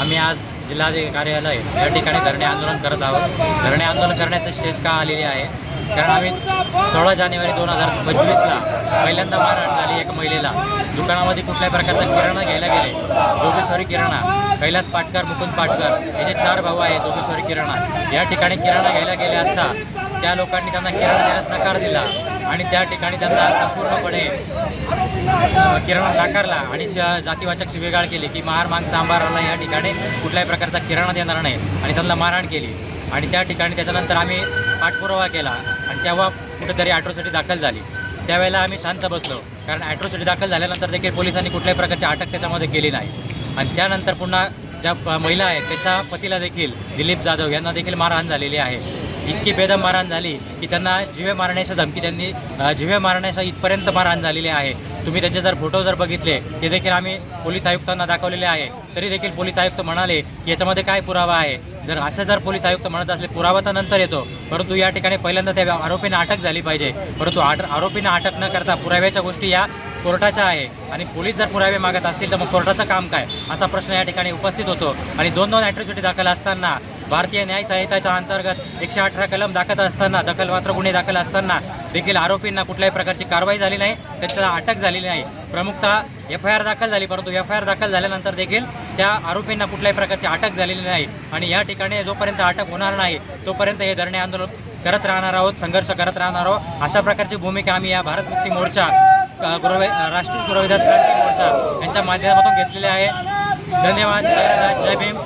आम्ही आज जिल्हाधिकारी कार्यालय या ठिकाणी धरणे आंदोलन करत आहोत. धरणे आंदोलन करण्याचं स्टेज का आलेली आहे? कारण आम्ही सोळा जानेवारी दोन हजार पंचवीसला पहिल्यांदा मारहाण झाली एका महिलेला. दुकानामध्ये कुठल्याही प्रकारचा किराणा घ्यायला गेले? जोगेश्वरी किराणा कैलास पाटकर मुकुंद पाटकर याचे चार भाऊ आहेत जोगेश्वरी किराणा या ठिकाणी किराणा घ्यायला गेले असता त्या लोकांनी त्यांना किराणा देण्यास नकार दिला. आणि त्या ठिकाणी त्यांना संपूर्णपणे किराणा नाकारला आणि श जातीवाचक शिवेगाळ केली की महार मांग चांबाराला या ठिकाणी कुठल्याही प्रकारचा किराणा देणार नाही. आणि त्यांना मारहाण केली. आणि त्या ठिकाणी त्याच्यानंतर आम्ही पाठपुरावा केला. आणि तेव्हा कुठेतरी ॲट्रोसिटी दाखल झाली. त्यावेळेला आम्ही शांत बसलो. कारण ॲट्रोसिटी दाखल झाल्यानंतर देखील पोलिसांनी कुठल्याही प्रकारची अटक त्याच्यामध्ये केली नाही. आणि त्यानंतर पुन्हा ज्या महिला आहेत त्याच्या पतीला देखील दिलीप जाधव यांना देखील मारहाण झालेली आहे. इतकी बेदम मारहाण झाली की त्यांना जिवे मारण्याची धमकी त्यांनी जिवे मारण्याच्या इथपर्यंत मारहाण झालेली आहे. तुम्ही त्यांचे जर फोटो जर बघितले ते देखील आम्ही पोलीस आयुक्तांना दाखवलेले आहे. तरी देखील पोलीस आयुक्त म्हणाले की याच्यामध्ये काय पुरावा आहे? जर असं जर पोलीस आयुक्त म्हणत असले पुरावा तर नंतर येतो. परंतु या ठिकाणी पहिल्यांदा त्या आरोपींना अटक झाली पाहिजे. परंतु आट आरोपींना अटक न करता पुराव्याच्या गोष्टी या कोर्टाच्या आहे. आणि पोलीस जर पुरावे मागत असतील तर मग कोर्टाचं काम काय? असा प्रश्न या ठिकाणी उपस्थित होतो. आणि दोन दोन ॲट्रॉसिटी दाखल असताना भारतीय न्याय संहिताच्या अंतर्गत एकशे अठरा कलम दाखल असताना दखलपात्र गुन्हे दाखल असताना देखील आरोपींना कुठल्याही प्रकारची कारवाई झाली नाही त्यांच्याला अटक झालेली नाही. प्रमुखतः एफ आय आर दाखल झाली परंतु एफ आय आर दाखल झाल्यानंतर देखील त्या आरोपींना कुठल्याही प्रकारची अटक झालेली नाही. आणि या ठिकाणी जोपर्यंत अटक होणार नाही तोपर्यंत हे धरणे आंदोलन करत राहणार आहोत संघर्ष करत राहणार आहोत. अशा प्रकारची भूमिका आम्ही या भारत मुक्ती मोर्चा अ, गुरवे राष्ट्रीय गुरविदास क्रांती मोर्चा यांच्या माध्यमातून घेतलेली आहे. धन्यवाद. जय भीम.